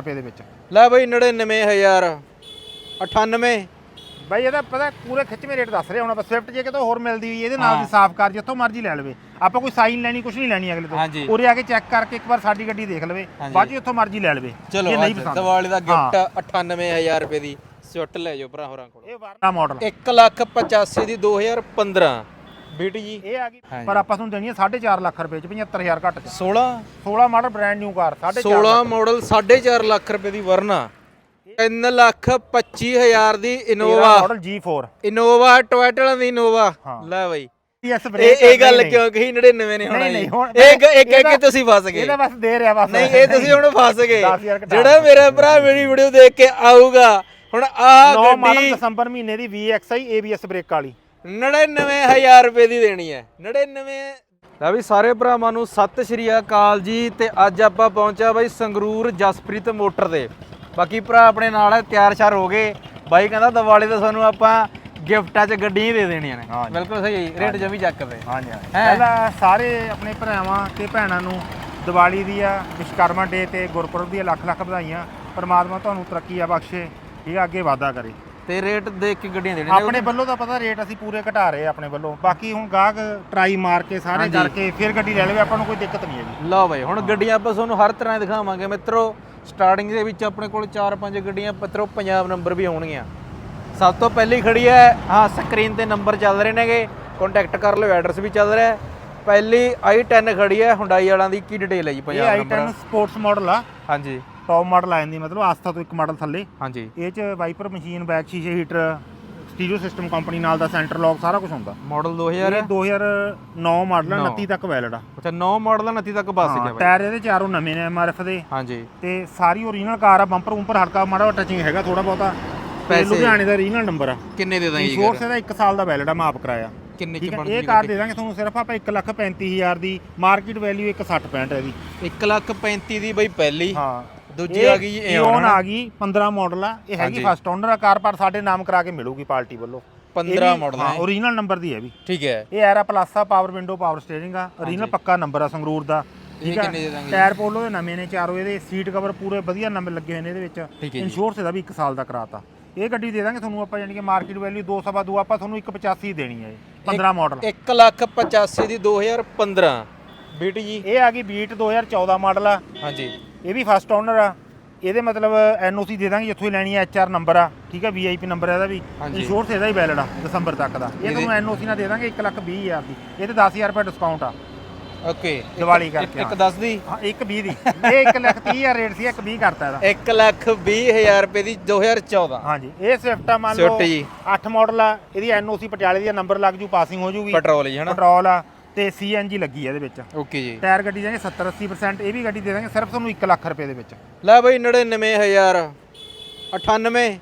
ਰੁਪਏ ਦੇ ਵਿੱਚ। ਲੈ ਬਈ 99000 98 ਬਾਈ ਇਹਦਾ ਪਤਾ ਪੂਰੇ ਖਿੱਚਵੇਂ ਰੇਟ ਦੱਸ ਰਹੇ ਹੁਣ ਆਪਾਂ ਸਵਿਫਟ ਜੇ ਕਿਤੋਂ ਹੋਰ ਮਿਲਦੀ ਹੋਈ ਇਹਦੇ ਨਾਲ ਹਾਂ। ਦੀ ਸਾਫ਼ ਕਰ ਜਿੱਥੋਂ ਮਰਜ਼ੀ ਲੈ ਲਵੇ। ਆਪਾਂ ਕੋਈ ਸਾਈਨ ਲੈਣੀ ਕੁਝ ਨਹੀਂ ਲੈਣੀ ਅਗਲੇ ਹਾਂਜੀ। ਤੋਂ ਉਰੇ ਆ ਕੇ ਚੈੱਕ ਕਰਕੇ ਇੱਕ ਵਾਰ ਸਾਡੀ ਗੱਡੀ ਦੇਖ ਲਵੇ। ਹਾਂਜੀ। ਬਾਅਦ ਚ ਜਿੱਥੋਂ ਮਰਜ਼ੀ ਲੈ ਲਵੇ। ਚਲੋ ਅੱਜ ਦੀਵਾਲੀ ਦਾ ਹਾਂ। ਗਿਫਟ 98000 ਰੁਪਏ ਦੀ ਸਵਿਫਟ ਲੈ ਜਾਓ ਭਰਾ ਹੋਰਾਂ ਕੋਲ। ਇਹ ਵਾਰਨਾ ਮਾਡਲ 1 ਲੱਖ 85 ਦੀ 2015 ਬੀਟੀ ਜੀ। ਇਹ ਆ ਗਈ। ਹਾਂਜੀ। ਪਰ ਆਪਾਂ ਤੁਹਾਨੂੰ ਦੇਣੀ ਹੈ 4.5 ਲੱਖ ਰੁਪਏ ਚ 75000 ਘੱਟ ਚ 16 16 model brand new car 4.5 16 model 4.5 lakh ਰੁਪਏ ਦੀ ਵਰਨਾ। 3 ਲੱਖ 25000 ਦੀ Innova model G4 Innova Toyota ਦੀ ਇਨੋਵਾ ਹਾਂ। ਲੈ ਬਈ। ਇਹ ਇਹ ਗੱਲ ਕਿਉਂ ਕਹੀ? 99 ਨੇ ਹੋਣਾ ਨਹੀਂ, ਨਹੀਂ, ਹੁਣ ਇਹ ਗ- ਇਹ ਕਹਿ ਕੇ ਇਹਦਾ- ਤੁਸੀਂ ਫਸ ਗਏ। ਇਹਦਾ ਬਸ ਦੇ ਰਿਹਾ ਬਸ। ਨਹੀਂ ਇਹ ਤੁਸੀਂ ਹੁਣ ਫਸ ਗਏ। 10,000 ਘਟਾ ਜਿਹੜਾ ਮੇਰਾ ਭਰਾ ਮੇਰੀ ਵੀਡੀਓ ਦੇਖ ਕੇ ਆਊਗਾ। ਹੁਣ ਆਹ 9 ਮਾਡਲ ਗੱਡੀ ਦਸੰਬਰ ਮਹੀਨੇ ਦੀ VXI ABS ਬ੍ਰੇਕ ਵਾਲੀ। 99000 ਰੁਪਏ ਦੀ ਦੇਣੀ ਹੈ। 99 ਲੈ ਵੀ ਸਾਰੇ ਭਰਾਵਾਂ ਨੂੰ ਸਤਿ ਸ਼੍ਰੀ ਅਕਾਲ ਜੀ ਤੇ ਅੱਜ ਆਪਾਂ ਪਹੁੰਚਿਆ ਬਾਈ ਸੰਗਰੂਰ ਜਸਪ੍ਰੀਤ ਮੋਟਰ ਤੇ। ਬਾਕੀ ਭਰਾ ਆਪਣੇ ਨਾਲ ਹੈ ਤਿਆਰ ਸ਼ਾਰ ਹੋ ਗਏ। ਬਾਈ ਕਹਿੰਦਾ ਦੀਵਾਲੀ ਤੇ ਸਾਨੂੰ ਆਪਾਂ ਗਿਫਟਾਂ 'ਚ ਗੱਡੀਆਂ ਹੀ ਦੇ ਦੇਣੀਆਂ ਨੇ। ਹਾਂਜੀ। ਬਿਲਕੁਲ ਸਹੀ ਰੇਟ ਜਮੀ ਚੱਕਦੇ ਹਾਂਜੀ ਹਾਂਜੀ। ਹੈਂ? ਪਹਿਲਾਂ ਸਾਰੇ ਆਪਣੇ ਭਰਾਵਾਂ ਤੇ ਭੈਣਾਂ ਨੂੰ ਦੀਵਾਲੀ ਦੀਆਂ ਵਿਸ਼ਕਰਮਾ ਡੇ ਤੇ ਗੁਰਪੁਰਬ ਦੀਆਂ ਲੱਖ ਲੱਖ ਵਧਾਈਆਂ। ਪਰਮਾਤਮਾ ਤੁਹਾਨੂੰ ਤਰੱਕੀਆਂ ਬਖਸ਼ੇ ਠੀਕ ਆ ਅੱਗੇ ਵਾਧਾ ਕਰੇ। ਤੇ ਰੇਟ ਦੇਖ ਕੇ ਗੱਡੀਆਂ ਦੇਣੀਆਂ ਨੇ। ਆਪਣੇ ਵੱਲੋਂ ਤਾਂ ਪਤਾ ਰੇਟ ਅਸੀਂ ਪੂਰੇ ਘਟਾ ਰਹੇ ਆ ਆਪਣੇ ਵੱਲੋਂ। ਬਾਕੀ ਹੁਣ ਗਾਹਕ ਟਰਾਈ ਮਾਰ ਕੇ ਸਾਰੇ ਹਾਂਜੀ। ਕਰਕੇ ਫਿਰ ਗੱਡੀ ਲੈ ਲਵੇ ਆਪਾਂ ਨੂੰ ਕੋਈ ਦਿੱਕਤ ਨਹੀਂ ਹੈਗੀ। ਲਓ ਬਾਈ ਹੁਣ ਗੱਡੀਆਂ ਆਪਾਂ ਤੁਹਾਨੂੰ ਹਰ ਤਰ੍ਹਾਂ ਦੀ ਦਿਖਾਵਾਂਗੇ ਮਿੱਤਰੋ। ਸਟਾਰਟਿੰਗ ਦੇ ਵਿੱਚ ਆਪਣੇ ਕੋਲ 4-5 ਗੱਡੀਆਂ ਮਿੱਤਰੋ ਪੰਜਾਬ ਨੰਬਰ ਵੀ ਹੋਣਗੀਆਂ ਸਭ ਤੋਂ ਪਹਿਲੀ ਖੜੀ ਹੈ ਹਾਂ ਸਕਰੀਨ ਤੇ ਨੰਬਰ ਚੱਲ ਰਹੇ ਨੇਗੇ। ਕੰਟੈਕਟ ਕਰ ਲਿਓ ਐਡਰੈਸ ਵੀ ਚੱਲ ਰਿਹਾ ਹੈ। ਪਹਿਲੀ i10 ਖੜੀ ਹੈ ਹੁੰਡਾਈ ਵਾਲਾਂ ਦੀ ਕੀ ਡਿਟੇਲ ਹੈ ਜੀ ਇਹ Punjab number i10 sports model ਆ। ਹਾਂਜੀ। ਟੌਪ ਮਾਡਲ ਆ ਜਾਂਦੀ ਮਤਲਬ ਆਸਥਾ ਤੋਂ ਇੱਕ ਮਾਡਲ ਥੱਲੇ। ਹਾਂਜੀ। ਇਹ ਚ ਵਾਈਪਰ ਮਸ਼ੀਨ ਬੈਕ ਸ਼ੀਸ਼ੇ ਹੀਟਰ ਸਟੀਰੀਓ ਸਿਸਟਮ ਕੰਪਨੀ ਨਾਲ ਦਾ ਸੈਂਟਰ ਲੌਕ ਸਾਰਾ ਕੁਝ ਹੁੰਦਾ। ਮਾਡਲ ਇਹ 2000 2009 ਮਾਡਲ ਆ ਨੌ। 29 ਤੱਕ ਵੈਲਿਡ ਆ। ਅੱਛਾ 9 ਮਾਡਲ 29 ਤੱਕ ਬਸ ਗਿਆ ਬਾਈ। ਟਾਇਰ ਇਹਦੇ ਚਾਰੋਂ ਨਵੇਂ ਨੇ ਐਮਆਰਐਫ ਦੇ। ਹਾਂਜੀ। ਤੇ ਸਾਰੀ ਓਰੀਜਨਲ ਕਾਰ ਆ ਬੰਪਰ ਬੰਪਰ ਹਲਕਾ ਮਾੜਾ ਟੱਚਿੰਗ ਹੈਗਾ ਥੋੜਾ ਬਹੁਤਾ। ਪੈਸੇ? ਲੁਧਿਆਣੇ ਦਾ ਓਰੀਜਨਲ ਨੰਬਰ ਆ। ਕਿੰਨੇ ਦੇ ਦਾਂ ਜੀ ਇੰਸ਼ੋਰੈਂਸ ਇਹਦਾ 1 ਸਾਲ ਦਾ ਵੈਲਿਡ ਆ ਮਾਪ ਕਰਾਇਆ। ਕਿੰਨੇ ਚ ਠੀਕ ਹੈ ਬਣ ਇਹ ਕਾਰ ਦੇ ਦਾਂਗੇ ਤੁਹਾਨੂੰ ਸਿਰਫ ਆਪਾਂ 1 ਲੱਖ 35000 ਦੀ ਮਾਰਕੀਟ ਵੈਲਿਊ 160 65 ਹੈ ਇਹਦੀ। 1 ਲੱਖ 35 ਦੀ ਬਈ ਪਹਿਲੀ। ਹਾਂ। ਦੂਜੀ ਆ ਗਈ ਇਹ ਓਨ ਹੁਣ ਆ ਗਈ 15 ਮਾਡਲ ਆ। ਇਹ ਹੈਗੀ। ਫਸਟ ਓਨਰ ਆ ਕਾਰ ਪਰ ਸਾਡੇ ਨਾਮ ਕਰਾ ਕੇ ਮਿਲੂਗੀ ਪਾਰਟੀ ਵੱਲੋਂ। 15 ਮਾਡਲ ਹੈ ਓਰੀਜਨਲ ਨੰਬਰ ਦੀ ਹੈ ਵੀ। ਠੀਕ ਹੈ। ਇਹ ਐਰਾ ਪਲੱਸ ਆ ਪਾਵਰ ਵਿੰਡੋ ਪਾਵਰ ਸਟੀਅਰਿੰਗ ਆ। ਓਰੀਜਨਲ ਪੱਕਾ ਨੰਬਰ ਆ ਸੰਗਰੂਰ ਦਾ। ਠੀਕ ਦੇ ਦਾਂਗੇ ਟਾਇਰ ਪੋਲੋ ਦੇ ਨਵੇਂ ਨੇ ਚਾਰੋਂ ਇਹਦੇ। ਸੀਟ ਕਵਰ ਪੂਰੇ ਵਧੀਆ ਨੰਬਰ ਲੱਗੇ ਹੋਏ ਨੇ ਇਹਦੇ ਹੈ ਵਿੱਚ ਜੀ। ਇੰਸ਼ੋਰੈਂਸ ਇਹਦਾ ਵੀ 1 ਸਾਲ ਦਾ ਕਰਾਤਾ। ਇਹ ਗੱਡੀ ਦੇ ਦਾਂਗੇ ਤੁਹਾਨੂੰ ਆਪਾਂ ਯਾਨੀ ਕਿ ਮਾਰਕੀਟ ਵੈਲਿਊ 2 ਸਵਾ 2 ਆਪਾਂ ਤੁਹਾਨੂੰ 185 ਦੇਣੀ ਹੈ ਇਹ। 15 ਮਾਡਲ 1 ਲੱਖ 85 ਦੀ 2015 ਬੀਟੀ ਜੀ। ਇਹ ਆ ਗਈ ਬੀਟ 2014 ਮਾਡਲ ਆ। ਹਾਂਜੀ। ਇਹ ਵੀ ਫਸਟ ਓਨਰ ਆ। ਇਹਦੇ ਮਤਲਬ ਐਨਓਸੀ ਦੇ ਦਾਂਗੇ ਜਿੱਥੋਂ ਹੀ ਲੈਣੀ ਹੈ ਐਚਆਰ ਨੰਬਰ ਆ। ਠੀਕ ਹੈ ਵੀਆਈਪੀ ਨੰਬਰ ਇਹਦਾ ਵੀ। ਹਾਂਜੀ। ਇੰਸ਼ੋਰੈਂਸ ਇਹਦਾ ਹੀ ਵੈਲਿਡ ਆ ਦਸੰਬਰ ਤੱਕ ਦਾ। ਇਹ ਤੁਹਾਨੂੰ ਐਨਓਸੀ ਨਾਲ ਦੇ ਦਾਂਗੇ 1 ਲੱਖ 20 ਹਜ਼ਾਰ ਦੀ। ਇਹ ਤੇ 10000 ਰੁਪਏ ਡਿਸਕਾਊਂਟ ਆ। ਓਕੇ। ਦੀਵਾਲੀ ਕਰਕੇ ਇੱਕ ਦੱਸ ਦੀ? ਹਾਂ 1 20 ਦੀ। ਇਹ 1 ਲੱਖ 30 ਹਜ਼ਾਰ ਰੇਟ ਸੀ 1 20 ਕਰਤਾ ਇਹਦਾ। 1 ਲੱਖ 20 ਹਜ਼ਾਰ ਰੁਪਏ ਦੀ 2014 ਹਾਂਜੀ। ਇਹ ਸਵਿਫਟ ਆ ਮੰਨ ਲਓ Swift ਜੀ। 8 ਮਾਡਲ ਆ ਇਹਦੀ ਐਨਓਸੀ ਪਟਿਆਲੇ ਦੀ ਨੰਬਰ ਲੱਗ ਜੂ ਪਾਸਿੰਗ ਹੋ ਜੂਗੀ। ਪੈਟਰੋਲ ਜੀ ਹਨਾ? ਪੈਟਰੋਲ ਆ। ਤੇ ਸੀਐਨਜੀ ਲੱਗੀ ਆ ਇਹਦੇ ਵਿੱਚ। ਓਕੇ ਜੀ। ਟਾਇਰ ਗੱਡੀ ਦੇਣਗੇ 70 80% ਇਹ ਵੀ ਗੱਡੀ ਦੇ ਦਾਂਗੇ ਸਿਰਫ ਤੁਹਾਨੂੰ 1 ਲੱਖ ਰੁਪਏ ਦੇ ਵਿੱਚ। ਲੈ ਬਈ 99000 98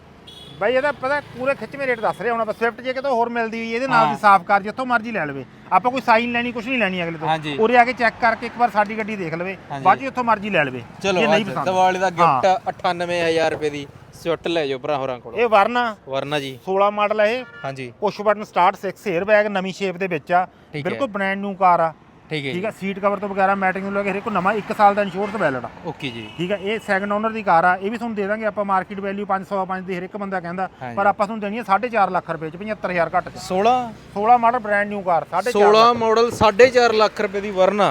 ਬਾਈ ਇਹਦਾ ਪਤਾ ਪੂਰੇ ਖਿੱਚਵੇਂ ਰੇਟ ਦੱਸ ਰਹੇ ਹੁਣ ਆਪਾਂ ਸਵਿਫਟ ਜੇ ਕਿਤੋਂ ਹੋਰ ਮਿਲਦੀ ਹੋਈ ਇਹਦੇ ਨਾਲ ਹਾਂ। ਦੀ ਸਾਫ਼ ਕਰ ਜਿੱਥੋਂ ਮਰਜ਼ੀ ਲੈ ਲਵੇ। ਆਪਾਂ ਕੋਈ ਸਾਈਨ ਲੈਣੀ ਕੁਝ ਨਹੀਂ ਲੈਣੀ ਅਗਲੇ। ਤੋਂ। ਉਰੇ ਆ ਕੇ ਚੈੱਕ ਕਰਕੇ ਇੱਕ ਵਾਰ ਸਾਡੀ ਗੱਡੀ ਦੇਖ ਲਵੇ। ਬਾਅਦ ਜਿੱਥੋਂ ਮਰਜ਼ੀ ਲੈ ਲਵੇ। ਚਲੋ ਦੀਵਾਲੀ ਦਾ ਹਾਂ। ਗਿਫਟ 98000 ਰੁਪਏ ਦੀ। ਸਵਿਫਟ ਲੈ ਜਾਓ ਭਰਾ ਹੋਰਾਂ ਕੋਲ। ਇਹ ਵਰਨਾ। ਵਰਨਾ ਜੀ। 16 ਮਾਡਲ ਹੈ ਇਹ। ਹਾਂਜੀ। Push button start 6 air bag ਨਵੀਂ ਸ਼ੇਪ ਦੇ ਵਿੱਚ ਆ। ਠੀਕ ਹੈ। ਬਿਲਕੁਲ ਬ੍ਰਾਂਡ ਨਿਊ ਕਾਰ ਆ। ਠੀਕ ਹੈ ਠੀਕ ਆ ਸੀਟ ਕਵਰ ਤੋਂ ਵਗੈਰਾ ਮੈਟਿੰਗ ਨੂੰ ਲੈ ਕੇ ਹਰੇਕ ਕੋ ਨਵਾਂ 1 ਸਾਲ ਦਾ ਇੰਸ਼ੋਰੈਂਸ ਵੈਲਿਡ ਆ। ਓਕੇ ਜੀ। ਠੀਕ ਹੈ ਇਹ ਸੈਕੰਡ ਓਨਰ ਦੀ ਕਾਰ ਆ। ਇਹ ਵੀ ਤੁਹਾਨੂੰ ਦੇ ਦਾਂਗੇ ਆਪਾਂ ਮਾਰਕੀਟ ਵੈਲਿਊ 505 ਦੀ ਹਰੇਕ ਬੰਦਾ ਕਹਿੰਦਾ। ਹਾਂਜੀ। ਪਰ ਆਪਾਂ ਤੁਹਾਨੂੰ ਦੇਣੀ ਹੈ 4.5 ਲੱਖ ਰੁਪਏ ਚ 75000 ਘੱਟ ਚ। 16 16 model brand new car 4.5 16 model 4.5 lakh ਰੁਪਏ ਦੀ ਵਰਨਾ।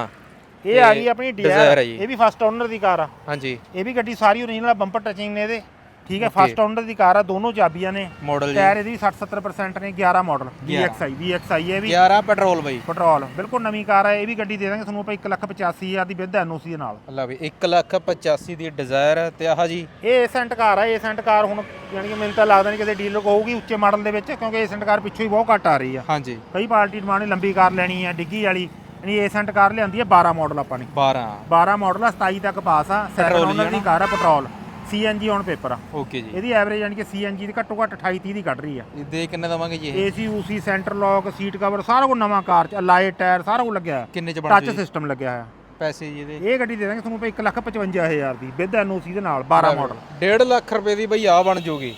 ਇਹ ਆ ਗਈ ਆਪਣੀ Desire ਡਿਜ਼ਾਇਰ ਹੈ ਜੀ। ਇਹ ਵੀ ਫਸਟ ਓਨਰ ਦੀ ਕਾਰ ਆ। ਹਾਂਜੀ। ਇਹ ਵੀ ਗੱਡੀ ਸਾਰੀ ਓਰੀਜਨਲ ਬੰਪਰ ਟਚਿੰਗ ਨੇ ਇਹਦੇ। ਠੀਕ ਹੈ ਫਸਟ ਓਨਰ ਦੀ ਕਾਰ ਆ ਦੋਨੋਂ ਚਾਬੀਆਂ ਨੇ। ਮਾਡਲ ਜੀ। ਟਾਇਰ ਇਹਦੀ 60 70% ਨੇ 11 ਮਾਡਲ VXI VXI ਇਹ ਵੀ। 11 ਪੈਟਰੋਲ ਬਈ। ਪੈਟਰੋਲ ਬਿਲਕੁਲ ਨਵੀਂ ਕਾਰ ਆ ਇਹ ਵੀ ਗੱਡੀ ਦੇ ਦਾਂਗੇ ਤੁਹਾਨੂੰ ਆਪਾਂ 185000 ਦੀ ਵਿਦ ਐਨਓਸੀ ਦੇ ਨਾਲ। ਅੱਲਾ ਵੀ 1 ਲੱਖ 85 ਦੀ ਡਿਜ਼ਾਇਰ ਤੇ ਆਹ ਜੀ। ਇਹ ਏਸੈਂਟ ਕਾਰ ਆ ਏਸੈਂਟ ਕਾਰ ਹੁਣ ਯਾਨੀ ਕਿ ਮੈਨੂੰ ਤਾਂ ਲੱਗਦਾ ਨਹੀਂ ਕਿਤੇ ਡੀਲਰ ਕਹੂਗੀ ਉੱਚੇ ਮਾਡਲ ਦੇ ਵਿੱਚ ਕਿਉਂਕਿ ਏਸੈਂਟ ਕਾਰ ਪਿੱਛੋਂ ਹੀ ਬਹੁਤ ਘੱਟ ਆ ਰਹੀ ਆ। ਹਾਂਜੀ। ਕਈ ਪਾਰਟੀ ਡਿਮਾਂਡ ਨੇ ਲੰਬੀ ਕਾਰ ਲੈਣੀ ਆ ਡਿੱਗੀ ਵਾਲੀ ਯਾਨੀ ਏਸੈਂਟ ਕਾਰ ਲਿਆਂਦੀ ਆ 12 ਮਾਡਲ ਆਪਾਂ ਨੇ। 12 12 ਮਾਡਲ ਆ 27 ਤੱਕ ਪਾਸ ਆ ਸੈਕੰਡ ਹੀ ਓਨਰ ਦੀ? ਕਾਰ ਆ ਪੈਟਰੋਲ ਸੀਐਨਜੀ ਔਨ ਪੇਪਰ ਆ। ਓਕੇ ਜੀ। ਇਹਦੀ ਐਵਰੇਜ ਯਾਨੀ ਕਿ ਸੀਐਨਜੀ ਦੀ ਘੱਟੋ ਘੱਟ 28 30 ਦੀ ਕੱਢ ਰਹੀ ਆ। ਇਹ ਦੇ ਕਿੰਨੇ ਦਵਾਂਗੇ ਜੀ ਇਹ? ਏਸੀ ਊਸੀ ਸੈਂਟਰ ਲੌਕ ਸੀਟ ਕਵਰ ਸਾਰਾ ਕੁਝ ਨਵਾਂ ਕਾਰ ਚ ਲਾਈਟ ਟਾਇਰ ਸਾਰਾ ਕੁਝ ਲੱਗਿਆ ਹੋਇਆ। ਕਿੰਨੇ ਚ ਬਣ ਟੱਚ ਸਿਸਟਮ ਲੱਗਿਆ ਹੋਇਆ। ਪੈਸੇ ਜੀ ਇਹਦੇ। ਇਹ ਗੱਡੀ ਦੇ ਦਾਂਗੇ ਤੁਹਾਨੂੰ 155000 ਦੀ ਵਿਦ ਐਨਓਸੀ ਦੇ ਨਾਲ 12 ਮਾਡਲ 1.5 ਲੱਖ ਰੁਪਏ ਦੀ ਬਈ ਆ ਬਣ ਜੂਗੀ।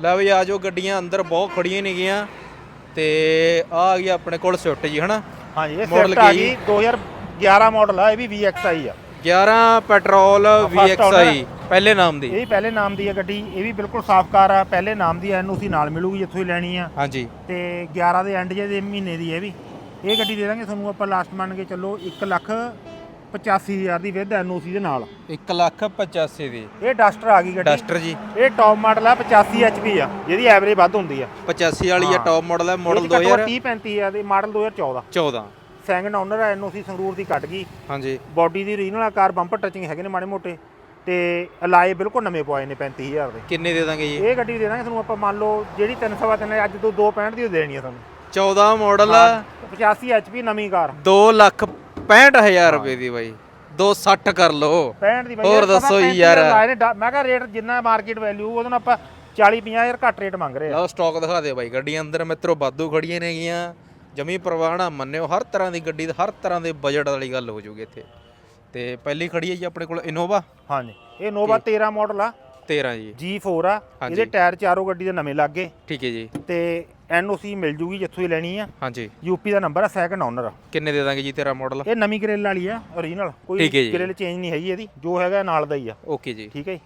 ਲੈ ਬਈ ਆ ਜੋ ਗੱਡੀਆਂ ਅੰਦਰ ਬਹੁਤ ਖੜੀਆਂ ਨੇਗੀਆਂ ਤੇ ਆ ਆ ਗਈ ਆਪਣੇ ਕੋਲ ਸਵਿਫਟ ਜੀ ਹਨਾ? ਹਾਂਜੀ ਇਹ ਸਵਿਫਟ ਆ? ਗਈ। 2011 ਮਾਡਲ ਆ ਇਹ ਵੀ VXI ਆ। 11 ਪੈਟਰੋਲ First VXI ਪਹਿਲੇ ਨਾਮ ਦੀ। ਇਹ ਪਹਿਲੇ ਨਾਮ ਦੀ ਹੈ ਗੱਡੀ ਇਹ ਵੀ ਬਿਲਕੁਲ ਸਾਫ਼ ਕਾਰ ਆ ਪਹਿਲੇ ਨਾਮ ਦੀ ਐਨਓਸੀ ਨਾਲ ਮਿਲੂਗੀ ਜਿੱਥੋਂ ਹੀ ਲੈਣੀ ਆ। ਹਾਂਜੀ। ਤੇ 11 ਦੇ ਐਂਡ ਜੇ ਦੇ ਮਹੀਨੇ ਦੀ ਇਹ ਵੀ। ਇਹ ਗੱਡੀ ਦੇ ਦਾਂਗੇ ਤੁਹਾਨੂੰ ਆਪਾਂ ਲਾਸਟ ਮੰਨ ਕੇ ਚੱਲੋ 1 ਲੱਖ 85000 ਦੀ ਵਿਦ ਐਨਓਸੀ ਦੇ ਨਾਲ। 1 ਲੱਖ 85 ਦੀ। ਇਹ ਡਸਟਰ ਆ ਗਈ ਗੱਡੀ। ਡਸਟਰ ਜੀ। ਇਹ ਟੌਪ ਮਾਡਲ ਆ 85 HP ਆ ਜਿਹਦੀ ਐਵਰੇਜ ਵੱਧ ਹੁੰਦੀ ਆ। 85 ਵਾਲੀ ਆ ਹਾਂ। ਟੌਪ ਮਾਡਲ ਹੈ ਮਾਡਲ 30 2014 35 ਆ ਤੇ ਮਾਡਲ 2014 ਸੈਕਿੰਡ ਓਨਰ ਆ ਐਨਓਸੀ ਸੰਗਰੂਰ ਦੀ ਕੱਟ ਗਈ। ਹਾਂਜੀ। ਬਾਡੀ ਦੀ ਰੀਜਨਲ ਕਾਰ ਬੰਪਰ ਟੱਚਿੰਗ ਹੈਗੇ ਨੇ ਮਾੜੇ ਮੋਟੇ। ਤੇ ਅਲਾਏ ਬਿਲਕੁਲ ਨਵੇਂ ਪਵਾਏ ਨੇ 35000 ਦੇ। ਕਿੰਨੇ ਦੇ ਦਾਂਗੇ ਜੀ? ਇਹ ਗੱਡੀ ਦੇ ਦਾਂਗੇ ਤੁਹਾਨੂੰ ਆਪਾਂ ਮੰਨ ਲਓ ਜਿਹੜੀ 303 ਹੈ ਅੱਜ ਤੋਂ 265 ਦੀ ਦੇਣੀ ਆ ਤੁਹਾਨੂੰ। 14 ਮਾਡਲ ਆ। 85 HP ਨਵੀਂ ਕਾਰ 2 ਲੱਖ 65000 ਰੁਪਏ ਦੀ ਬਾਈ। 260 ਕਰ ਲਓ। 65 ਦੀ ਬਾਈ ਹੋਰ ਦੱਸੋ 35 ਯਾਰ। ਮੈਂ ਕਿਹਾ ਰੇਟ ਜਿੰਨਾ ਮਾਰਕੀਟ ਵੈਲਿਊ ਉਹਦੇ ਨਾਲ ਆਪਾਂ 40 50000 ਘੱਟ ਰੇਟ ਮੰਗ ਰਹੇ ਆ। ਲਓ ਸਟਾਕ ਦਿਖਾ ਦੇ ਬਾਈ ਗੱਡੀਆਂ ਅੰਦਰ ਮਿੱਤਰੋ ਬਾਦੂ ਖੜੀਆਂ ਨੇਗੀਆਂ ਜਮੀ ਪ੍ਰਵਾਹ ਨਾ ਮੰਨਿਓ ਹਰ ਤਰ੍ਹਾਂ ਦੀ ਗੱਡੀ ਦਾ ਹਰ ਤਰ੍ਹਾਂ ਦੇ ਬਜਟ ਵਾਲੀ ਗੱਲ ਹੋ ਜੂਗੀ ਇੱਥੇ। ਤੇ ਪਹਿਲੀ ਖੜੀ ਹੈ ਜੀ ਆਪਣੇ ਕੋਲ ਇਨੋਵਾ ਹਾਂਜੀ ਇਹ ਨੋਵਾ 13 ਮਾਡਲ ਆ। 13 ਜੀ। G4 ਆ ਹਾਂਜੀ। ਇਹਦੇ ਟਾਇਰ ਚਾਰੋਂ ਗੱਡੀ ਦੇ ਨਵੇਂ ਲੱਗ ਗਏ। ਠੀਕ ਹੈ ਜੀ। ਤੇ ਐਨਓਸੀ ਮਿਲ ਜੂਗੀ ਜਿੱਥੋਂ ਹੀ ਲੈਣੀ ਆ। ਹਾਂਜੀ। ਯੂਪੀ ਦਾ ਨੰਬਰ ਆ ਸੈਕੰਡ ਓਨਰ ਕਿੰਨੇ ਦੇ ਦਾਂਗੇ ਜੀ ਤੇਰਾ ਮਾਡਲ ਇਹ ਨਵੀਂ ਗ੍ਰਿਲ ਵਾਲੀ ਆ ਓਰੀਜਨਲ ਕੋਈ ਠੀਕ ਹੈ ਜੀ। ਗ੍ਰਿਲ ਚੇਂਜ ਨਹੀਂ ਹੈਗੀ ਇਹਦੀ ਜੋ ਹੈਗਾ ਨਾਲ ਦਾ ਹੀ ਆ। ਓਕੇ ਜੀ। ਠੀਕ ਹੈ ਜੀ।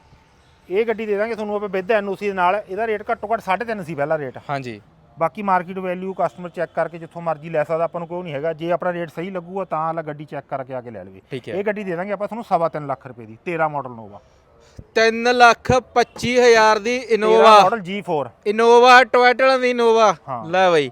ਇਹ ਗੱਡੀ ਦੇ ਦਾਂਗੇ ਤੁਹਾਨੂੰ ਆਪਾਂ ਵਿਦ ਐਨਓਸੀ ਦੇ ਨਾਲ। ਇਹਦਾ ਰੇਟ ਘੱਟੋ ਘੱਟ 3.5 ਸੀ ਪਹਿਲਾ ਰੇਟ ਹਾਂਜੀ। ਬਾਕੀ ਮਾਰਕੀਟ ਵੈਲਿਊ ਕਸਟਮਰ ਚੈੱਕ ਕਰਕੇ ਜਿੱਥੋਂ ਮਰਜ਼ੀ ਲੈ ਸਕਦਾ ਆਪਾਂ ਨੂੰ ਕੋਈ ਨਹੀਂ ਹੈਗਾ। ਜੇ ਆਪਣਾ ਰੇਟ ਸਹੀ ਲੱਗੂਗਾ ਤਾਂ ਵਾਲਾ ਗੱਡੀ ਚੈੱਕ ਕਰਕੇ ਆ ਕੇ ਲੈ ਲਵੇ। ਠੀਕ ਹੈ। ਇਹ ਗੱਡੀ ਦੇ ਦਾਂਗੇ ਆਪਾਂ ਤੁਹਾਨੂੰ ਸਵਾ ਤਿੰਨ ਲੱਖ ਰੁਪਏ ਦੀ 13 ਮਾਡਲ ਨੋਵਾ 3 ਲੱਖ 25000 ਦੀ Innova model G4 Innova Toyota ਦੀ ਇਨੋਵਾ ਹਾਂ। ਲੈ ਬਾਈ।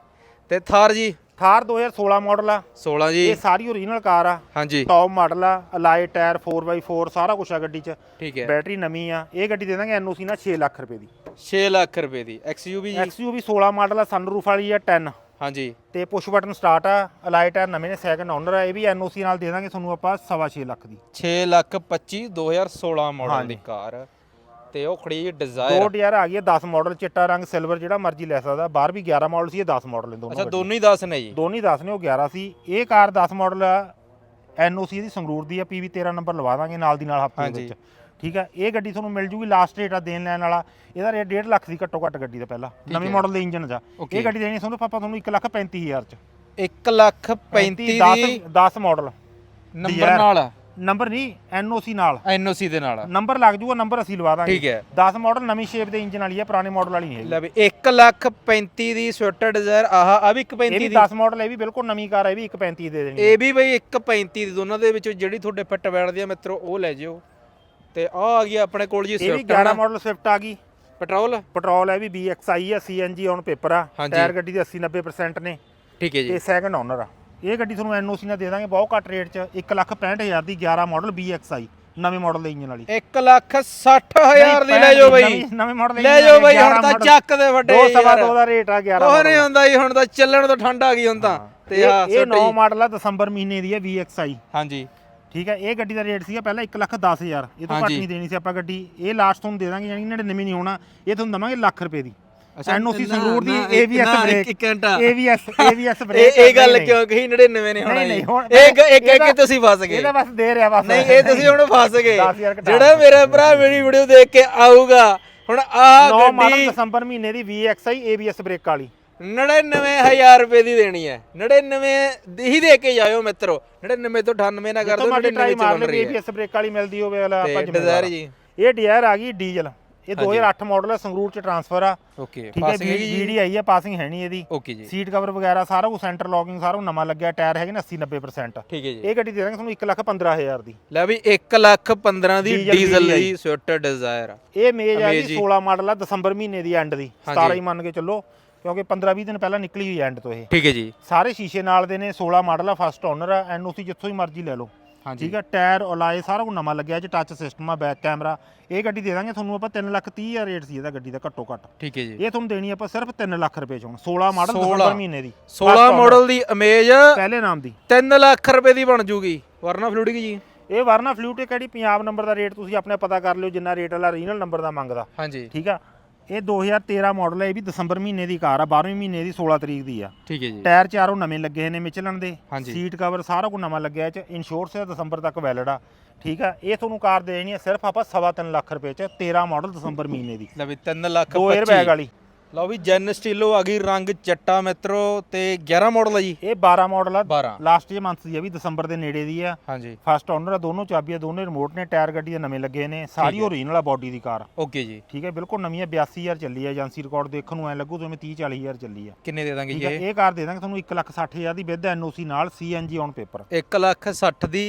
ਤੇ ਥਾਰ ਜੀ? ਥਾਰ 2016 ਮਾਡਲ ਆ। 16 ਜੀ। ਇਹ ਸਾਰੀ ਓਰੀਜਨਲ ਕਾਰ ਆ। ਹਾਂਜੀ। ਟੌਪ ਮਾਡਲ ਆ ਅਲਾਈ ਟਾਇਰ 4x4 ਸਾਰਾ ਕੁਝ ਆ ਗੱਡੀ 'ਚ। ਠੀਕ ਹੈ। ਬੈਟਰੀ ਨਵੀਂ ਆ। ਇਹ ਗੱਡੀ ਦੇ ਦਾਂਗੇ ਐਨਓਸੀ ਨਾਲ 6 ਲੱਖ ਰੁਪਏ ਦੀ। 6 ਲੱਖ ਰੁਪਏ ਦੀ XUV ਜੀ। XUV 16 ਮਾਡਲ ਆ ਸਨਰੂਫ ਵਾਲੀ ਆ 10 ਹਾਂਜੀ। ਤੇ ਪੁਸ਼ ਬਟਨ ਸਟਾਰਟ ਆ ਅਲਾਈ ਟਾਇਰ ਨਵੇਂ ਨੇ ਸੈਕਿੰਡ ਓਨਰ ਆ ਇਹ ਵੀ ਐਨਓਸੀ ਨਾਲ ਦੇ ਦਾਂਗੇ ਤੁਹਾਨੂੰ ਆਪਾਂ ਸਵਾ ਛੇ ਲੱਖ ਦੀ। 6 ਲੱਖ 25 2016 ਮਾਡਲ। ਦੀ ਕਾਰ। ਤੇ ਉਹ ਖੜੀ ਹੈ ਡਿਜ਼ਾਇਰ ਟਾਇਰ ਆ ਗਈ ਹੈ 10 ਮਾਡਲ ਚਿੱਟਾ ਰੰਗ ਸਿਲਵਰ ਜਿਹੜਾ ਮਰਜ਼ੀ ਲੈ ਸਕਦਾ ਬਾਹਰ ਵੀ 11 ਮਾਡਲ ਸੀ ਇਹ 10 ਮਾਡਲ ਨੇ ਅੱਛਾ ਦੋਨੋਂ ਦੋਨੋਂ ਹੀ 10 ਨੇ ਜੀ। ਦੋਨੀ 10 ਨੇ ਉਹ 11 ਸੀ। ਇਹ ਕਾਰ 10 ਮਾਡਲ ਆ ਐਨਓਸੀ ਦੀ ਸੰਗਰੂਰ ਦੀ ਆ ਪੀਵੀ 13 ਨੰਬਰ ਲਵਾ ਦਾਂਗੇ ਨਾਲ ਦੀ ਨਾਲ ਹਫ਼ਤੇ। ਵਿੱਚ। ਠੀਕ ਆ ਇਹ ਗੱਡੀ ਤੁਹਾਨੂੰ ਮਿਲ ਜੂਗੀ ਲਾਸਟ ਰੇਟ ਆ ਦੇਣ ਲੈਣ ਵਾਲਾ। ਇਹਦਾ ਰੇਟ 1.5 ਲੱਖ ਦੀ ਘੱਟੋ ਘੱਟ ਗੱਡੀ ਦਾ ਪਹਿਲਾਂ। ਨਵੀਂ ਹੈ। ਮਾਡਲ ਦੇ ਇੰਜਨ ਦਾ। Okay। ਇਹ ਗੱਡੀ ਦੇਣੀ ਤੁਹਾਨੂੰ ਪਾਪਾ ਤੁਹਾਨੂੰ 1 ਲੱਖ 35000 ਚ। 1 ਲੱਖ 35 ਦੀ 10 10 ਮਾਡਲ ਨੰਬਰ ਨਾਲ। ਨੰਬਰ ਨਹੀਂ ਐਨਓਸੀ ਨਾਲ। ਐਨਓਸੀ ਦੇ ਨਾਲ। ਨੰਬਰ ਲੱਗ ਜੂਗਾ ਨੰਬਰ ਅਸੀਂ ਲਵਾ ਦਾਂਗੇ। ਠੀਕ ਹੈ। 10 ਮਾਡਲ ਨਵੀਂ ਸ਼ੇਪ ਦੇ ਇੰਜਨ ਵਾਲੀ ਆ ਪੁਰਾਣੇ ਮਾਡਲ ਵਾਲੀ ਨਹੀਂ ਹੈਗੀ। ਲੈ ਵੀ 1 ਲੱਖ 35 ਦੀ ਸਵਿਫਟ ਡਿਜ਼ਾਇਰ ਆਹ ਆ ਵੀ 135 ਇਹ ਵੀ ਦੀ। 10 ਮਾਡਲ ਇਹ ਵੀ ਬਿਲਕੁਲ ਨਵੀਂ ਕਾਰ ਹੈ ਇਹ ਵੀ 135 ਦੇ ਦੇਣੀ ਹੈ। ਇਹ ਵੀ ਬਈ 135 ਦੀ ਦੋਨਾਂ ਦੇ ਵਿੱਚੋਂ ਜਿਹੜੀ ਤੁਹਾਡੇ ਫਿੱਟ ਬੈਠਦੀ ਆ ਮਿੱਤਰੋ ਉਹ ਲੈ ਜਿਓ। ਤੇ ਆ ਆ ਗਈ ਆਪਣੇ ਕੋਲ ਜੀ ਇਹ ਵੀ ਸਵਿਫਟ 11 ਮਾਡਲ ਸਵਿਫਟ ਆ ਗਈ। ਪੈਟਰੋਲ? ਪੈਟਰੋਲ ਹੈ ਵੀ BXI ਆ CNG ਔਨ ਪੇਪਰ ਆ ਹਾਂਜੀ। ਟਾਇਰ ਗੱਡੀ ਦੇ 80 90% ਨੇ। ਠੀਕ ਹੈ ਜੀ। ਤੇ ਸੈਕੰਡ ਓਨਰ ਆ। ਇਹ ਗੱਡੀ ਤੁਹਾਨੂੰ ਐਨਓਸੀ ਨਾਲ ਦੇ ਦਾਂਗੇ ਬਹੁਤ ਘੱਟ ਰੇਟ 'ਚ। 1,65,000 ਦੀ 11 ਮਾਡਲ BXI ਨਵੇਂ ਮਾਡਲ ਦੇ ਇੰਜਨ ਵਾਲੀ। 1 ਲੱਖ 60000 ਦੀ ਲੈ ਜਾਓ ਬਈ। ਨਵੇਂ ਮਾਡਲ ਲੈ ਜਾਓ ਬਈ ਹੁਣ ਤਾਂ ਚੱਕ ਦੇ ਵੱਡੇ ਦੋ ਸਵਾ ਯਾਰ। ਦੋ ਦਾ ਰੇਟ ਆ 11 ਕੋਹ ਨਹੀਂ ਹੁੰਦਾ ਜੀ ਹੁਣ ਤਾਂ ਚੱਲਣ ਤੋਂ ਠੰਡ ਆ ਗਈ ਹੁਣ ਤਾਂ। ਤੇ ਆ ਇਹ 9 ਮਾਡਲ ਆ ਦਸੰਬਰ ਮਹੀਨੇ ਦੀ ਹੈ VXI ਹਾਂਜੀ। ਠੀਕ ਹੈ ਇਹ ਗੱਡੀ ਦਾ ਰੇਟ ਸੀਗਾ ਪਹਿਲਾਂ 1,10,000 ਇਹ ਤੋਂ ਘੱਟ ਹਾਂਜੀ। ਨਹੀਂ ਦੇਣੀ ਸੀ ਆਪਾਂ ਗੱਡੀ। ਇਹ ਲਾਸਟ ਤੁਹਾਨੂੰ ਦੇ ਦਾਂਗੇ ਯਾਨੀ 99 ਨਹੀਂ ਹੋਣਾ। ਇਹ ਤੁਹਾਨੂੰ ਦਵਾਂਗੇ ਲੱਖ ਰੁਪਏ ਦੀ। ਐਨਓਸੀ ਨਾ- ਸੰਗਰੂਰ ਦੀ ਨਾ, ABS ਨਾ, ਬ੍ਰੇਕ ਇੱਕ ਘੰਟਾ। ABS ਬ੍ਰੇਕ ਇਹ ਇਹ ਗੱਲ ਕਿਉਂ ਕਹੀ 99 ਨਹੀਂ ਹੋਣਾ ਨਹੀਂ, ਨਹੀਂ, ਹੁਣ ਇਹ ਗ- ਇਹ ਕਹਿ ਇਹਦਾ- ਕੇ ਤੁਸੀਂ ਫਸ ਗਏ। ਇਹਦਾ ਬਸ ਦੇ ਰਿਹਾ ਬਸ। ਨਹੀਂ ਇਹ ਤੁਸੀਂ ਹੁਣ ਫਸ ਗਏ। 10,000 ਘਟਾ ਜਿਹੜਾ ਮੇਰਾ ਭਰਾ ਮੇਰੀ ਵੀਡੀਓ ਦੇਖ ਕੇ ਆਊਗਾ ਹੁਣ ਆਹ 9 ਮਾਡਲ ਗੱਡੀ ਦਸੰਬਰ ਮਹੀਨੇ ਦੀ VXI ABS ਬ੍ਰੇਕ ਵਾਲੀ। 99000 ਰੁਪਏ ਦੀ ਦੇਣੀ ਹੈ। 99 ਹੀ ਦੇ ਕੇ ਜਾਇਓ ਮਿੱਤਰੋ। 99 ਤੋਂ 98 ਨਾ ਕਰ ਦਿਓ ਮਾਡੀ 99 ਟਰਾਈ ਮਾਰ ਬਣ ਲਈ ਰਹੀ ਹੈ। ABS ਬ੍ਰੇਕ ਵਾਲੀ ਮਿਲਦੀ ਹੋਵੇ ਵਾਲਾ ਤੇ ਆਪਾਂ ਡਿਜ਼ਾਇਰ ਜ਼ਿੰਮੇਵਾਰ ਜੀ। ਇਹ ਡਿਜ਼ਾਇਰ ਆ ਗਈ ਡੀਜ਼ਲ। ਇਹ 2008 ਮਾਡਲ ਹੈ ਸੰਗਰੂਰ ਚ ਟਰਾਂਸਫਰ ਆ। ਓਕੇ ਠੀਕ ਹੈ ਪਾਸਿੰਗ ਜੀ? ਵੀਡੀ ਆਈ ਹੈ ਪਾਸਿੰਗ ਹੈ ਨਹੀਂ ਇਹਦੀ। ਓਕੇ ਜੀ। ਸੀਟ ਕਵਰ ਵਗੈਰਾ ਸਾਰਾ ਕੁਝ ਸੈਂਟਰ ਲੌਕਿੰਗ ਸਾਰਾ ਕੁਛ ਨਵਾਂ ਲੱਗਿਆ ਟਾਇਰ ਹੈਗੇ ਨੇ 80 90% ਠੀਕ ਹੈ ਜੀ। ਇਹ ਗੱਡੀ ਦੇ ਦਾਂਗੇ ਤੁਹਾਨੂੰ 1,15,000 ਦੀ। ਲੈ ਵੀ 1 ਲੱਖ 15 ਦੀ ਡੀਜ਼ਲ ਡੀਜ਼ਲ ਦੀ ਸਵਿਫਟ ਡਿਜ਼ਾਇਰ ਇਹ ਮੇਜ ਆ ਜੀ। 16 ਮਾਡਲ ਆ ਦਸੰਬਰ ਮਹੀਨੇ ਦੀ ਐਂਡ ਦੀ। ਹਾਂਜੀ। 17 ਹੀ ਮੰਨ ਕੇ ਚੱਲੋ। ਕਿਉਂਕਿ 15 20 ਦਿਨ ਪਹਿਲਾਂ ਨਿਕਲੀ ਹੋਈ ਐਂਡ ਤੋਂ ਇਹ। ਠੀਕ ਹੈ ਜੀ। ਸਾਰੇ ਸ਼ੀਸ਼ੇ ਨਾਲ ਦੇ ਨੇ 16 ਮਾਡਲ ਆ ਫਸਟ ਓਨਰ ਆ ਐਨਓਸੀ ਜਿੱਥੋਂ ਹੀ ਮਰਜ਼ੀ ਲੈ ਲਓ। ਹਾਂਜੀ। ਠੀਕ ਆ ਟਾਇਰ ਅਲਾਏ ਸਾਰਾ ਕੁਝ ਨਵਾਂ ਲੱਗਿਆ ਚ ਟੱਚ ਸਿਸਟਮ ਆ ਬੈਕ ਕੈਮਰਾ ਇਹ ਗੱਡੀ ਦੇ ਦਾਂਗੇ ਤੁਹਾਨੂੰ ਆਪਾਂ 3 ਲੱਖ 30 ਹਜ਼ਾਰ ਰੇਟ ਸੀ ਇਹਦਾ ਗੱਡੀ ਦਾ ਘੱਟੋ ਘੱਟ। ਠੀਕ ਹੈ ਜੀ। ਇਹ ਤੁਹਾਨੂੰ ਦੇਣੀ ਆਪਾਂ ਸਿਰਫ 3 ਲੱਖ ਰੁਪਏ ਚ ਹੁਣ 16 ਮਾਡਲ 16 ਦਸੰਬਰ ਮਹੀਨੇ ਦੀ। 16 ਮਾਡਲ ਦੀ ਅਮੇਜ ਪਹਿਲੇ ਨਾਮ ਦੀ। 3 ਲੱਖ ਰੁਪਏ ਦੀ ਬਣ ਜੂਗੀ। ਵਰਨਾ ਫਲੂਡਿੰਗ ਜੀ। ਇਹ ਵਰਨਾ ਫਲੂਟ ਕਿਹੜੀ ਪੰਜਾਬ ਨੰਬਰ ਦਾ ਰੇਟ ਤੁਸੀਂ ਆਪਣੇ ਪਤਾ ਕਰ ਲਿਓ ਜਿੰਨਾ ਰੇਟ ਵਾਲਾ ਰੀਜਨਲ ਨੰਬਰ ਦਾ ਮੰਗਦਾ। ਹਾਂਜੀ। ਠੀਕ ਆ? ਇਹ 2013 ਮਾਡਲ ਹੈ ਇਹ ਵੀ ਦਸੰਬਰ ਮਹੀਨੇ ਦੀ ਕਾਰ ਆ 12ਵੇਂ ਮਹੀਨੇ ਦੀ 16 ਤਰੀਕ ਦੀ ਆ। ਠੀਕ ਹੈ ਜੀ। ਟਾਇਰ ਚਾਰੋਂ ਨਵੇਂ ਲੱਗੇ ਨੇ ਮਿਚਲਨ ਦੇ। ਸੀਟ ਕਵਰ ਸਾਰਾ ਕੁਝ ਨਵਾਂ ਲੱਗਿਆ ਚ ਇੰਸ਼ੋਰੈਂਸ ਹੈ ਦਸੰਬਰ ਤੱਕ ਵੈਲਿਡ ਆ। ਠੀਕ ਆ ਇਹ ਤੁਹਾਨੂੰ ਕਾਰ ਦੇਣੀ ਹੈ ਸਿਰਫ ਆਪਾਂ ਸਵਾ ਤਿੰਨ ਲੱਖ ਰੁਪਏ ਚ 13 ਮਾਡਲ ਦਸੰਬਰ ਮਹੀਨੇ ਦੀ। ਲੈ ਵੀ 3 ਲੱਖ ਦੋ 에ਅਰ 25 ਬੈਗ ਵਾਲੀ। ਲਓ ਵੀ ਜੈਨ ਸਟੀਲੋ ਆ ਗਈ ਰੰਗ ਚੱਟਾ ਮਿੱਤਰੋ ਤੇ 11 ਮਾਡਲ ਆ ਜੀ। ਇਹ 12 ਮਾਡਲ ਆ। 12 ਲਾਸਟ ਜੇ ਮੰਥ ਦੀ ਆ ਵੀ ਦਸੰਬਰ ਦੇ ਨੇੜੇ ਦੀ ਆ। ਹਾਂਜੀ। ਫਸਟ ਓਨਰ ਆ ਦੋਨੋਂ ਚਾਬੀਆਂ ਦੋਨੇ ਰਿਮੋਟ ਨੇ ਟਾਇਰ ਗੱਡੀ ਦੇ ਨਵੇਂ ਲੱਗੇ ਨੇ। ਸਾਰੀ ਓਰੀਜਨਲ ਆ ਬਾਡੀ ਦੀ ਕਾਰ। ਓਕੇ ਜੀ। ਠੀਕ ਹੈ ਬਿਲਕੁਲ ਨਵੀਂ ਆ 82000 ਚੱਲੀ ਆ ਏਜੰਸੀ ਰਿਕਾਰਡ ਦੇਖਣ ਨੂੰ ਐ ਲੱਗੂ ਜਿਵੇਂ 30 40000 ਚੱਲੀ ਆ। ਕਿੰਨੇ ਦੇ ਦਾਂਗੇ ਜੀ ਇਹ? ਇਹ ਕਾਰ ਦੇ ਦਾਂਗੇ ਤੁਹਾਨੂੰ 160000 ਦੀ ਵਿਦ ਐਨਓਸੀ ਨਾਲ ਸੀਐਨਜੀ ਔਨ ਪੇਪਰ 1 ਲੱਖ 60 ਦੀ।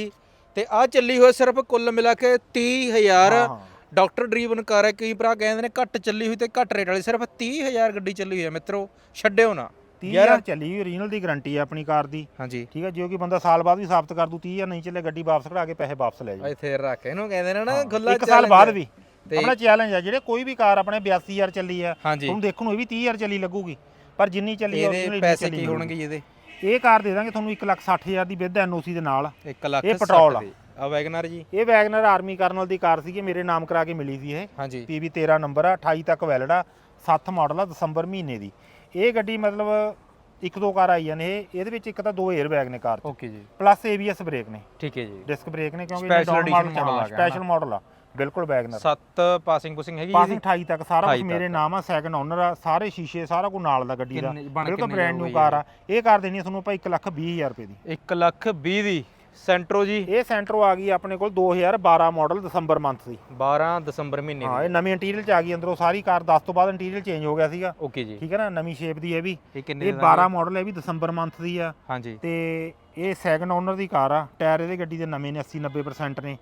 ਤੇ ਆ ਚੱਲੀ ਹੋਈ ਸਿਰਫ ਕੁੱਲ ਮਿਲਾ ਕੇ 30000 ਹਾਂ। ਡਾਕਟਰ ਡਰੀਵਨ ਕਾਰ ਹੈ ਕਈ ਭਰਾ ਕਹਿੰਦੇ ਨੇ ਘੱਟ ਚੱਲੀ ਹੋਈ ਤੇ ਘੱਟ ਰੇਟ ਵਾਲੀ ਸਿਰਫ 30000 ਗੱਡੀ ਚੱਲੀ ਹੋਈ ਹੈ ਮਿੱਤਰੋ ਛੱਡਿਓ ਨਾ। 30000 ਚੱਲੀ ਹੋਈ ਓਰੀਜਨਲ ਦੀ ਗਾਰੰਟੀ ਆ ਆਪਣੀ ਕਾਰ ਦੀ। ਹਾਂਜੀ। ਠੀਕ ਹੈ ਜੋ ਕਿ ਬੰਦਾ ਸਾਲ ਬਾਅਦ ਵੀ ਸਾਬਤ ਕਰ ਦੂ 30000 ਨਹੀਂ ਚੱਲੇ ਗੱਡੀ ਵਾਪਸ ਕਢਾ ਕੇ ਪੈਸੇ ਵਾਪਸ ਲੈ ਜਾਓ ਇੱਥੇ ਰੱਖ ਇਹਨੂੰ ਕਹਿੰਦੇ ਨੇ ਨਾ ਖੁੱਲਾ ਇੱਕ ਸਾਲ ਬਾਅਦ ਵੀ। ਆਪਣਾ ਚੈਲੰਜ ਆ ਜਿਹੜੇ ਕੋਈ ਵੀ ਕਾਰ ਆਪਣੇ 82000 ਚੱਲੀ ਹਾਂਜੀ। ਤੁਹਾਨੂੰ ਦੇਖਣ ਨੂੰ ਇਹ ਵੀ 30000 ਚੱਲੀ ਲੱਗੂਗੀ ਪਰ ਜਿੰਨੀ ਚੱਲੀ original ਪੈਸੇ ਕੀ ਹੋਣਗੇ ਇਹਦੇ? ਇਹ ਕਾਰ ਦੇ ਦਾਂਗੇ ਤੁਹਾਨੂੰ 160000 ਦੀ ਵਿਦ ਐਨਓਸੀ ਦੇ ਨਾਲ। 1 ਲੱਖ ਇਹ ਪੈਟਰੋਲ ਆ। ਆ ਵੈਗਨਰ ਜੀ? ਇਹ ਵੈਗਨਰ ਆਰਮੀ ਕਰਨਲ ਦੀ ਕਾਰ ਸੀਗੀ ਮੇਰੇ ਨਾਮ ਕਰਾ ਕੇ ਮਿਲੀ ਸੀ ਇਹ। ਹਾਂਜੀ। ਪੀਵੀ 13 ਨੰਬਰ ਆ 28 ਤੱਕ ਵੈਲਿਡ ਆ 7 ਮਾਡਲ ਆ ਦਸੰਬਰ ਮਹੀਨੇ ਦੀ। ਇਹ ਗੱਡੀ ਮਤਲਬ ਇੱਕ ਦੋ ਕਾਰ ਆਈਆਂ ਨੇ ਇਹ ਇਹਦੇ ਵਿੱਚ ਇੱਕ ਤਾਂ ਦੋ 에ਅਰ ਬੈਗ ਨੇ ਕਾਰ 'ਚ। ਓਕੇ ਜੀ। ਪਲੱਸ ABS ਬ੍ਰੇਕ ਨੇ। ਠੀਕ ਹੈ ਜੀ। ਡਿਸਕ ਬ੍ਰੇਕ ਨੇ ਕਿਉਂਕਿ Special edition model ਆ ਗਿਆ ਸਪੈਸ਼ਲ ਮਾਡਲ ਆ ਬਿਲਕੁਲ ਵੈਗਨਰ। 7 ਪਾਸਿੰਗ ਪੁਸਿੰਗ ਹੈਗੀ ਪਾਸਿੰਗ 28 ਤੱਕ ਸਾਰਾ 28 ਕੁਝ ਮੇਰੇ ਨਾਮ ਆ ਸੈਕੰਡ ਓਨਰ ਆ ਸਾਰੇ ਸ਼ੀਸ਼ੇ ਸਾਰਾ ਕੁਝ ਨਾਲ ਦਾ ਗੱਡੀ ਦਾ। ਕਿੰਨੇ- ਬਣ ਬਿਲਕੁਲ ਕਿੰਨੇ ਬ੍ਰਾਂਡ ਨਿਊ ਕਾਰ ਆ। ਇਹ ਕਾਰ ਦੇਣੀ ਆ ਤੁਹਾਨੂੰ ਆਪਾਂ 1 ਲੱਖ 20 ਹਜ਼ਾਰ ਰੁਪਏ ਦੀ। 1 ਲੱਖ 20 ਦੀ। ਸੈਂਟਰੋ ਜੀ? ਇਹ ਸੈਂਟਰੋ ਆ ਗਈ ਆਪਣੇ ਕੋਲ 2012 ਮਾਡਲ ਦਸੰਬਰ ਮੰਥ ਦੀ। 12 ਦਸੰਬਰ ਮਹੀਨੇ ਹਾਂ ਇਹ ਨਵੀਂ ਇੰਟੀਰੀਅਰ ਚ ਆ ਗਈ ਅੰਦਰੋਂ ਸਾਰੀ ਕਾਰ 10 ਤੋਂ ਬਾਅਦ ਇੰਟੀਰੀਅਰ ਚੇਂਜ ਹੋ ਗਿਆ ਸੀਗਾ। ਓਕੇ ਜੀ। ਠੀਕ ਹੈ ਨਾ ਨਵੀਂ ਸ਼ੇਪ ਦੀ ਇਹ ਵੀ। ਇਹ ਕਿੰਨੇ ਇਹ ਦਾ 12 ਮਾਡਲ ਹੈ ਵੀ ਦਸੰਬਰ ਮੰਥ ਦੀ ਆ। ਹਾਂਜੀ। ਤੇ ਇਹ ਸੈਕੰਡ ਓਨਰ ਦੀ ਕਾਰ ਆ। ਟਾਇਰ ਇਹਦੇ ਗੱਡੀ ਦੇ ਨਵੇਂ ਨੇ 80 90% ਨੇ।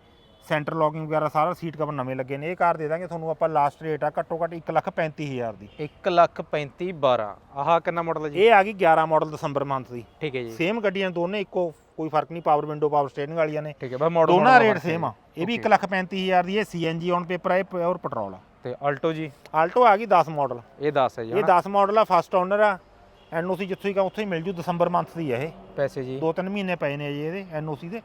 ਸੈਂਟਰ ਲੌਕਿੰਗ ਵਗੈਰਾ ਸਾਰਾ ਸੀਟ ਕਵਰ ਨਵੇਂ ਲੱਗੇ ਨੇ। ਇਹ ਕਾਰ ਦੇ ਦਾਂਗੇ ਤੁਹਾਨੂੰ ਆਪਾਂ ਲਾਸਟ ਰੇਟ ਆ ਘੱਟੋ ਘੱਟ 1 ਲੱਖ 35000 ਦੀ। 1 ਲੱਖ 35 12 ਆਹ ਕਿੰਨਾ ਮਾਡਲ ਹੈ ਜੀ? ਇਹ ਆ ਗਈ 11 ਮਾਡਲ ਦਸੰਬਰ ਮੰਥ ਦੀ। ਠੀਕ ਹੈ ਜੀ। ਸੇਮ ਗੱਡੀਆਂ ਦੋਨੇ ਇੱਕੋ ਕੋਈ ਫ਼ਰਕ ਨਹੀਂ ਪਾਵਰ ਵਿੰਡੋ ਪਾਵਰ ਸਟੀਅਰਿੰਗ ਵਾਲੀਆਂ ਨੇ। ਠੀਕ ਹੈ ਬਸ ਮਾਡਲ ਦੋਨਾਂ ਰੇਟ ਸੇਮ ਆ। ਇਹ ਵੀ 1 ਲੱਖ 35000 ਦੀ ਇਹ ਸੀਐਨਜੀ ਔਨ ਪੇਪਰ ਆ ਇਹ ਪਿਓਰ ਪੈਟਰੋਲ ਆ। ਤੇ ਆਲਟੋ ਜੀ? ਆਲਟੋ ਆ ਗਈ 10 ਮਾਡਲ ਇਹ 10 ਹੈ ਜੀ ਇਹ 10 ਮਾਡਲ ਆ ਫਸਟ ਓਨਰ ਆ। ਐਨਓਸੀ ਜਿੱਥੋਂ ਹੀ ਕਹਾਂ ਉੱਥੋਂ ਹੀ ਮਿਲ ਜੂ ਦਸੰਬਰ ਮੰਥ ਦੀ ਆ ਇਹ। ਪੈਸੇ ਜੀ। ਦੋ ਤਿੰਨ ਮਹੀਨੇ ਪਏ ਨੇ ਜੀ ਇਹਦੇ ਐਨਓਸੀ ਦੇ।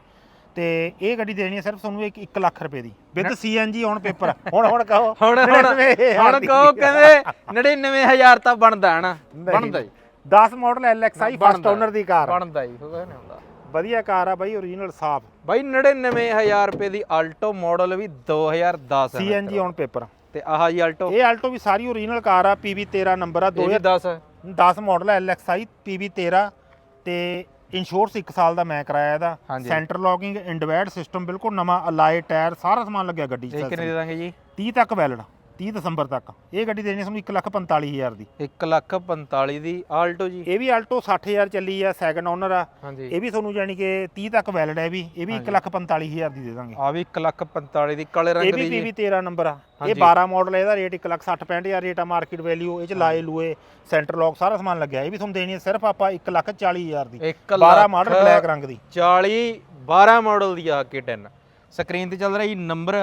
ਤੇ ਇਹ ਗੱਡੀ ਦੇਣੀ ਹੈ ਸਿਰਫ ਤੁਹਾਨੂੰ 1 ਲੱਖ ਰੁਪਏ ਦੀ ਵਿਦ ਸੀਐਨਜੀ ਔਨ ਪੇਪਰ ਹੁਣ ਹੁਣ ਕਹੋ। ਹੁਣ ਹੁਣ 99,000 ਹੁਣ। ਕਹੋ ਕਹਿੰਦੇ 99000 ਤਾਂ ਬਣਦਾ ਹੈ ਨਾ ਬਣਦਾ ਜੀ 10 ਮਾਡਲ ਐਲਐਕਸਆਈ ਫਸਟ। ਓਨਰ ਦੀ ਕਾਰ। ਬਣਦਾ ਜੀ ਹੋਗਾ ਨਹੀਂ ਹੁੰਦਾ। ਵਧੀਆ ਕਾਰ ਆ ਬਾਈ ਓਰੀਜਨਲ ਸਾਫ਼। ਬਾਈ 99000 ਰੁਪਏ ਦੀ ਆਲਟੋ ਮਾਡਲ ਵੀ 2010 ਹੈ ਸੀਐਨਜੀ ਔਨ ਪੇਪਰ ਤੇ ਆਹ ਜੀ ਆਲਟੋ ਇਹ ਆਲਟੋ ਵੀ ਸਾਰੀ ਓਰੀਜਨਲ ਕਾਰ ਆ ਪੀਵੀ 13 ਨੰਬਰ ਆ ਇਹ ਵੀ 10 ਹੈ। 2010 ਮਾਡਲ ਹੈ ਐਲਐਕਸਆਈ ਪੀਵੀ 13 ਤੇ ਇੰਸ਼ੋਰੈਂਸ 1 ਸਾਲ ਦਾ ਮੈਂ ਕਰਾਇਆ ਇਹਦਾ। ਹਾਂਜੀ। ਸੈਂਟਰ ਲੌਕਿੰਗ ਇੰਡਵੈਡ ਸਿਸਟਮ ਬਿਲਕੁਲ ਨਵਾਂ ਅਲਾਈ ਟਾਇਰ ਸਾਰਾ ਸਮਾਨ ਲੱਗਿਆ ਗੱਡੀ 'ਚ ਇਹ ਕਿੰਨੇ ਦੇ ਦਾਂਗੇ ਜੀ? 30 ਤੱਕ ਵੈਲਿਡ 30 ਦਸੰਬਰ ਤੱਕ। ਇਹ ਗੱਡੀ ਦੇਣੀ ਤੁਹਾਨੂੰ 1 ਲੱਖ 45000 ਦੀ। 1 ਲੱਖ 45 ਦੀ ਆਲਟੋ ਜੀ। ਇਹ ਵੀ ਆਲਟੋ 60000 ਚੱਲੀ ਆ ਸੈਕੰਡ ਓਨਰ ਆ। ਹਾਂਜੀ। ਇਹ ਵੀ ਤੁਹਾਨੂੰ ਜਾਨੀ ਕਿ 30 ਤੱਕ ਵੈਲਿਡ ਹੈ ਇਹ ਵੀ। ਇਹ ਵੀ 1 ਲੱਖ 45000 ਦੀ ਦੇ ਦਾਂਗੇ। ਆ ਵੀ 1 ਲੱਖ 45 ਦੀ ਕਾਲੇ ਇਹ ਰੰਗ ਵੀ ਦੀ ਜੀ। ਪੀਵੀ 13 ਨੰਬਰ ਆ। ਇਹ ਹਾਂਜੀ। 12 ਮਾਡਲ ਇਹਦਾ ਰੇਟ 1 ਲੱਖ 60 65000 ਰੇਟ ਆ ਮਾਰਕੀਟ ਵੈਲਿਊ ਇਹ ਚ ਲਾਏ ਲੂਏ ਸੈਂਟਰ ਲੌਕ ਸਾਰਾ ਸਮਾਨ ਲੱਗਿਆ। ਇਹ ਵੀ ਤੁਹਾਨੂੰ ਦੇਣੀ ਹੈ ਸਿਰਫ ਆਪਾਂ 1 ਲੱਖ 40000 ਦੀ। 1 12 ਮਾਡਲ ਬਲੈਕ ਰੰਗ ਦੀ। 40 12 ਮਾਡਲ ਦੀ ਆ ਕੇ 10 ਸਕਰੀਨ ਤੇ ਚੱਲ ਰਿਹਾ ਜੀ ਨੰਬਰ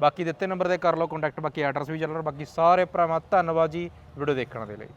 ਬਾਕੀ ਦਿੱਤੇ ਨੰਬਰ ਤੇ ਕਰ ਲਓ ਕੰਟੈਕਟ ਬਾਕੀ ਐਡਰੈਸ ਵੀ ਚੱਲ ਰਿਹਾ। ਬਾਕੀ ਸਾਰੇ ਭਰਾਵਾਂ, ਧੰਨਵਾਦ ਜੀ ਵੀਡੀਓ ਦੇਖਣ ਦੇ ਲਈ।